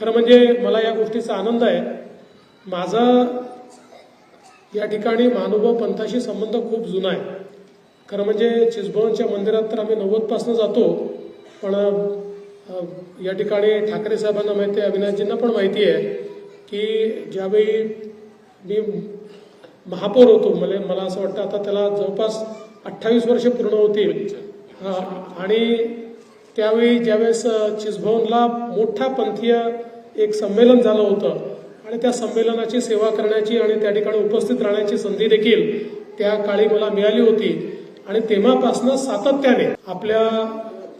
खरं म्हणजे मला या गोष्टीचा आनंद आहे. माझा या ठिकाणी महानुभव पंथाशी संबंध खूप जुना आहे. खरं म्हणजे चिजभवनच्या मंदिरात तर आम्ही नव्वदपासून जातो पण या ठिकाणी ठाकरे साहेबांना माहिती आहे अविनाशजींना पण माहिती आहे की ज्यावेळी मी महापौर होतो मला मला असं वाटतं आता त्याला जवळपास अठ्ठावीस वर्ष पूर्ण होतील. आणि त्यावेळी ज्यावेळेस चिसभवनला मोठा पंथीय एक संमेलन झालं होतं आणि त्या संमेलनाची सेवा करण्याची आणि त्या ठिकाणी उपस्थित राहण्याची संधी देखील त्या काळी मला मिळाली होती. आणि तेव्हापासनं सातत्याने आपल्या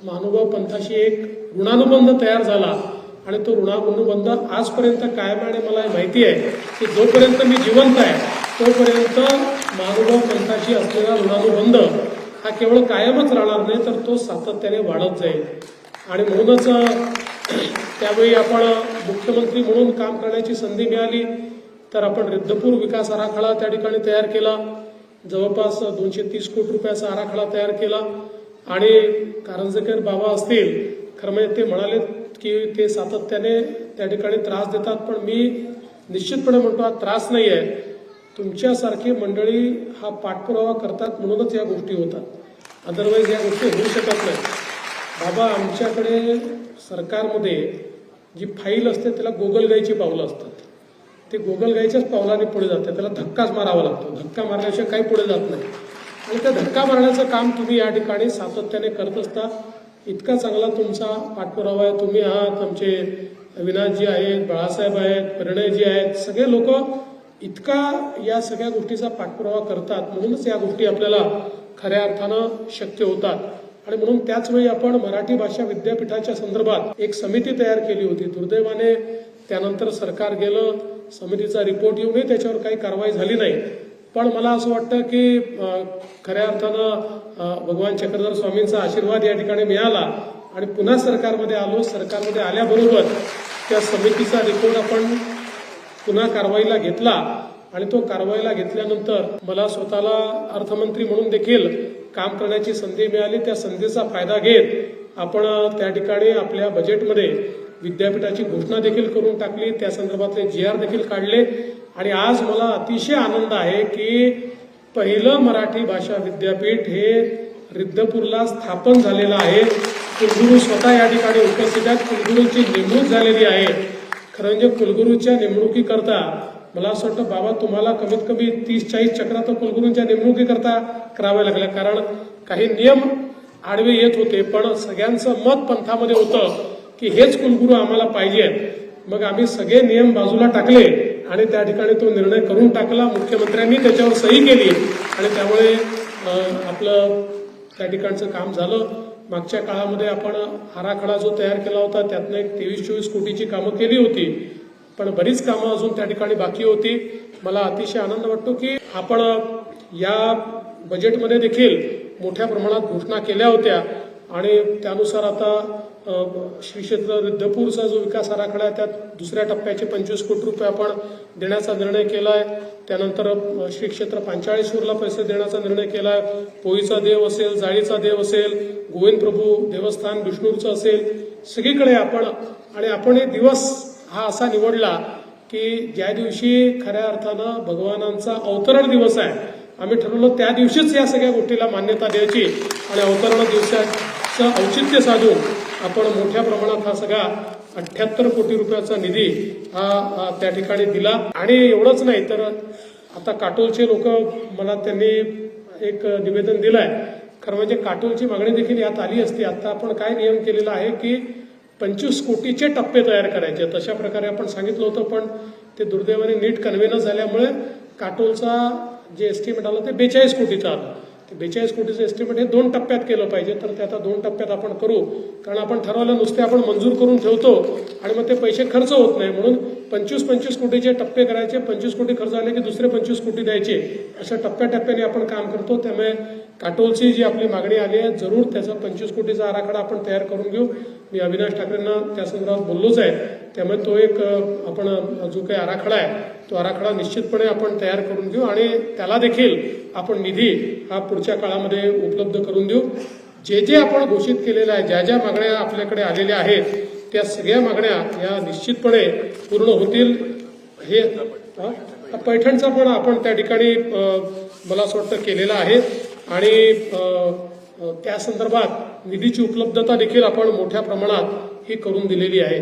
महानुभाव पंथाशी एक ऋणानुबंध तयार झाला आणि तो ऋणानुबंध आजपर्यंत कायम आहे आणि मला हे माहिती आहे की जोपर्यंत मी जिवंत आहे तोपर्यंत महानुभाव पंथाशी असलेला ऋणानुबंध हा केवळ कायमच राहणार नाही तर तो सातत्याने वाढत जाईल. आणि म्हणूनच त्यावेळी आपण मुख्यमंत्री म्हणून काम करण्याची संधी मिळाली तर आपण रिद्धपूर विकास आराखडा त्या ठिकाणी तयार केला. जवळपास दोनशे तीस कोटी रुपयाचा आराखडा तयार केला. आणि कारंजकर बाबा असतील खरं म्हणजे ते म्हणाले की ते सातत्याने त्या ठिकाणी त्रास देतात पण मी निश्चितपणे म्हणतो हा त्रास नाही आहे. तुमच्यासारखी मंडळी हा पाठपुरावा करतात म्हणूनच या गोष्टी होतात. अदरवाईज या गोष्टी होऊ शकत नाही बाबा आमच्याकडे सरकारमध्ये जी फाईल असते त्याला गोगलगाईची पावलं असतात. ते गोगलगाईच्याच पावलाने पुढे जाते. त्याला धक्काच मारावा लागतो. धक्का मारल्याशिवाय काही पुढे जात नाही. आणि त्या धक्का मारण्याचं काम तुम्ही या ठिकाणी सातत्याने करत असता. इतका चांगला तुमचा पाठपुरावा आहे. तुम्ही आहात आमचे अविनाशजी आहेत बाळासाहेब आहेत परिणयजी आहेत. सगळे लोक इतका या सगळ्या गोष्टीचा पाठपुरावा करतात म्हणूनच या गोष्टी आपल्याला खऱ्या अर्थानं शक्य होतात. आणि म्हणून त्याचवेळी आपण मराठी भाषा विद्यापीठाच्या संदर्भात एक समिती तयार केली होती. दुर्दैवाने त्यानंतर सरकार गेलं समितीचा रिपोर्ट येऊनही त्याच्यावर काही कारवाई झाली नाही. पण मला असं वाटतं की खऱ्या अर्थानं भगवान चक्रधर स्वामींचा आशीर्वाद या ठिकाणी मिळाला आणि पुन्हा सरकारमध्ये आलो. सरकारमध्ये आल्याबरोबर त्या समितीचा रिपोर्ट आपण पुन्हा कारवाईला घेतला आणि तो कारवाईला घेतल्यानंतर मला स्वतःला अर्थमंत्री म्हणून देखील काम करण्याची संधी मिळाली. त्या संधीचा फायदा घेत आपण त्या ठिकाणी आपल्या बजेटमध्ये विद्यापीठाची घोषणा देखील करून टाकली. त्या संदर्भातले जी आर देखील काढले. आणि आज मला अतिशय आनंद आहे की पहिलं मराठी भाषा विद्यापीठ हे रिद्धपूरला स्थापन झालेलं आहे. कुलगुरू स्वतः या ठिकाणी उपस्थित आहेत. कुलगुरूंची नेमणूक झालेली आहे. खरं म्हणजे कुलगुरूच्या नेमणुकीकरता मला असं वाटतं बाबा तुम्हाला कमीत कमी तीस चाळीस चक्रा तर कुलगुरूंच्या नेमणुकीकरता कराव्या लागल्या कारण काही नियम आडवे येत होते पण सगळ्यांचं मत पंथामध्ये होतं की हेच कुलगुरू आम्हाला पाहिजेत मग आम्ही सगळे नियम बाजूला टाकले आणि त्या ठिकाणी तो निर्णय करून टाकला. मुख्यमंत्र्यांनी त्याच्यावर सही केली. आणि त्यामुळे आपलं त्या ठिकाणचं काम झालं. मागच्या काळामध्ये आपण आराखडा जो तयार केला होता त्यातनं एक तेवीस चोवीस कोटीची कामं केली होती. पण बरीच कामं अजून त्या ठिकाणी बाकी होती. मला अतिशय आनंद वाटतो की आपण या बजेटमध्ये देखील मोठ्या प्रमाणात घोषणा केल्या होत्या. आणि त्यानुसार आता श्री क्षेत्र रिद्धपूरचा जो विकास आराखडा आहे त्यात दुसऱ्या टप्प्याचे पंचवीस कोटी रुपये आपण देण्याचा निर्णय केला आहे त्यानंतर श्री क्षेत्र पांचाळेश्वरला पैसे देण्याचा निर्णय केला आहे पोईचा देव असेल जाळीचा देव असेल गोविंद प्रभू देवस्थान विष्णूरचं असेल सगळीकडे आपण आणि आपण हे दिवस हा असा निवडला की ज्या दिवशी खऱ्या अर्थानं भगवानांचा अवतरण दिवस आहे आम्ही ठरवलं त्या दिवशीच या सगळ्या गोष्टीला मान्यता द्यायची. आणि अवतरण चं औचित्य साधून आपण मोठ्या प्रमाणात हा सगळा अठ्याहत्तर कोटी रुपयाचा निधी हा त्या ठिकाणी दिला. आणि एवढंच नाही तर आता काटोलचे लोक मला त्यांनी एक निवेदन दिलंय. खरं म्हणजे काटोलची मागणी देखील यात आली असती. आता आपण काय नियम केलेला आहे की पंचवीस कोटीचे टप्पे तयार करायचे. तशा प्रकारे आपण सांगितलं होतं पण ते दुर्दैवाने नीट कन्व्हे न झाल्यामुळे काटोलचा जे एस्टिमेट आलं ते बेचाळीस कोटीचं आलं. बेचाळीस कोटीचं एस्टिमेट हे दोन टप्प्यात केलं पाहिजे. तर ते आता दोन टप्प्यात आपण करू. कारण आपण ठरवलं नुसते आपण मंजूर करून ठेवतो आणि मग ते पैसे खर्च होत नाही. म्हणून पंचवीस पंचवीस कोटीचे टप्पे करायचे. पंचवीस कोटी खर्च आले की दुसरे पंचवीस कोटी द्यायचे. अशा टप्प्याटप्प्याने आपण काम करतो. त्यामुळे काटोलची जी आपली मागणी आली आहे जरूर त्याचा पंचवीस कोटीचा आराखडा आपण तयार करून घेऊ. मी अविनाश ठाकरेंना त्या संदर्भात बोललोच आहे. त्यामुळे तो एक आपण जो काही आराखडा आहे तो आराखडा निश्चितपणे आपण तयार करून घेऊ आणि त्याला देखील आपण निधी हा पुढच्या काळामध्ये उपलब्ध करून देऊ. जे जे आपण घोषित केलेलं आहे ज्या ज्या मागण्या आपल्याकडे आलेल्या आहेत त्या सगळ्या मागण्या या निश्चितपणे पूर्ण होतील. हे पैठणचा पण आपण त्या ठिकाणी मला असं वाटतं केलेला आहे. आणि त्या संदर्भात निधीची उपलब्धता देखील आपण मोठ्या प्रमाणात ही करून दिलेली आहे.